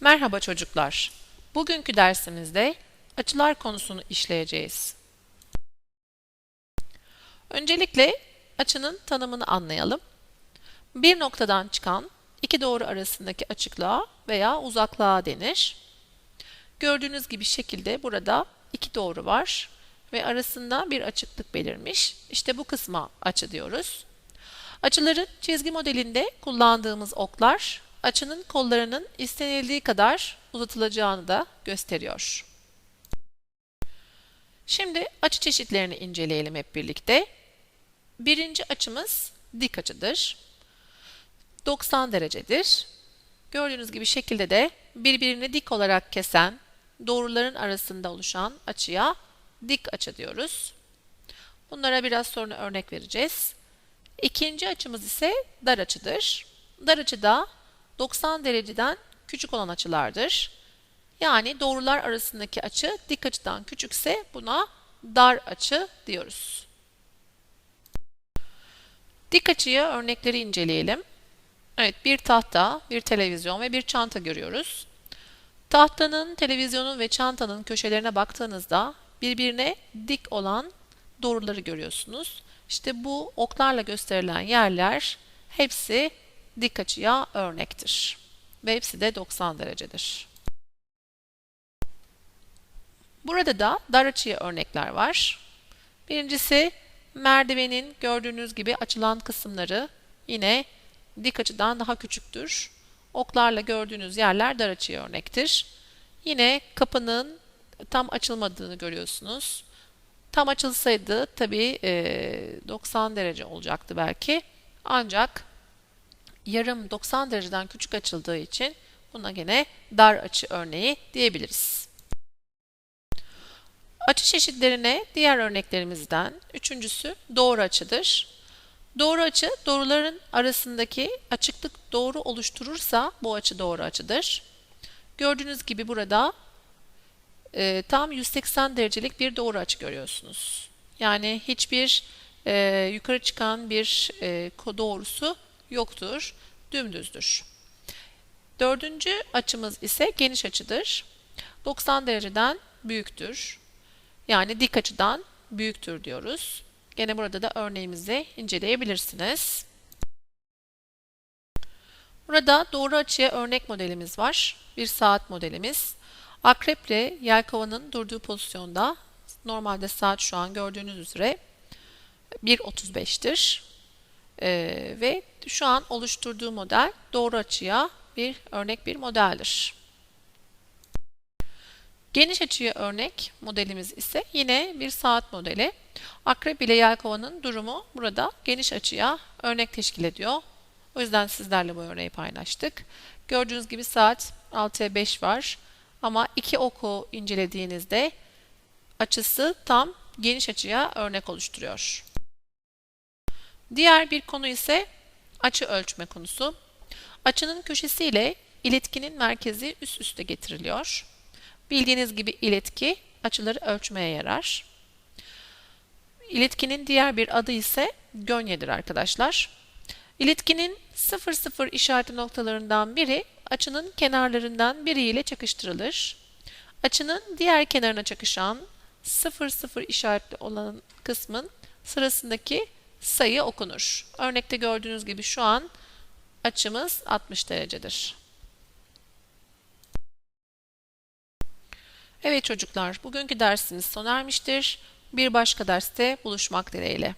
Merhaba çocuklar. Bugünkü dersimizde açılar konusunu işleyeceğiz. Öncelikle açının tanımını anlayalım. Bir noktadan çıkan iki doğru arasındaki açıklığa veya uzaklığa denir. Gördüğünüz gibi şekilde burada iki doğru var ve arasında bir açıklık belirmiş. İşte bu kısma açı diyoruz. Açıların çizgi modelinde kullandığımız oklar açının kollarının istenildiği kadar uzatılacağını da gösteriyor. Şimdi açı çeşitlerini inceleyelim hep birlikte. Birinci açımız dik açıdır. 90 derecedir. Gördüğünüz gibi şekilde de birbirini dik olarak kesen doğruların arasında oluşan açıya dik açı diyoruz. Bunlara biraz sonra örnek vereceğiz. İkinci açımız ise dar açıdır. Dar açı da 90 dereceden küçük olan açılardır. Yani doğrular arasındaki açı dik açıdan küçükse buna dar açı diyoruz. Dik açıya örnekleri inceleyelim. Evet, bir tahta, bir televizyon ve bir çanta görüyoruz. Tahtanın, televizyonun ve çantanın köşelerine baktığınızda birbirine dik olan doğruları görüyorsunuz. İşte bu oklarla gösterilen yerler hepsi dik açıya örnektir. Ve hepsi de 90 derecedir. Burada da dar açıya örnekler var. Birincisi merdivenin gördüğünüz gibi açılan kısımları yine dik açıdan daha küçüktür. Oklarla gördüğünüz yerler dar açıya örnektir. Yine kapının tam açılmadığını görüyorsunuz. Tam açılsaydı tabii 90 derece olacaktı belki. Ancak yarım 90 dereceden küçük açıldığı için buna gene dar açı örneği diyebiliriz. Açı çeşitlerine diğer örneklerimizden üçüncüsü doğru açıdır. Doğru açı doğruların arasındaki açıklık doğru oluşturursa bu açı doğru açıdır. Gördüğünüz gibi burada e, tam 180 derecelik bir doğru açı görüyorsunuz. Yani hiçbir e, yukarı çıkan bir e, doğrusu yoktur, dümdüzdür. Dördüncü açımız ise geniş açıdır. 90 dereceden büyüktür. Yani dik açıdan büyüktür diyoruz. Gene burada da örneğimizi inceleyebilirsiniz. Burada doğru açıya örnek modelimiz var. Bir saat modelimiz. Akreple yelkovanın durduğu pozisyonda normalde saat şu an gördüğünüz üzere 1.35'tir. Ee, ve şu an oluşturduğu model doğru açıya bir örnek bir modeldir. Geniş açıya örnek modelimiz ise yine bir saat modeli. Akrep ile yelkovanın durumu burada geniş açıya örnek teşkil ediyor. O yüzden sizlerle bu örneği paylaştık. Gördüğünüz gibi saat 6'ya 5 var. Ama iki oku incelediğinizde açısı tam geniş açıya örnek oluşturuyor. Diğer bir konu ise açı ölçme konusu. Açının köşesi ile iletkinin merkezi üst üste getiriliyor. Bildiğiniz gibi iletki açıları ölçmeye yarar. İletkinin diğer bir adı ise gönyedir arkadaşlar. İletkinin 0-0 işareti noktalarından biri açının kenarlarından biriyle çakıştırılır. Açının diğer kenarına çakışan 0-0 işaretli olan kısmın sırasındaki sayı okunur. Örnekte gördüğünüz gibi şu an açımız 60 derecedir. Evet çocuklar, bugünkü dersimiz sona ermiştir. Bir başka derste buluşmak dileğiyle.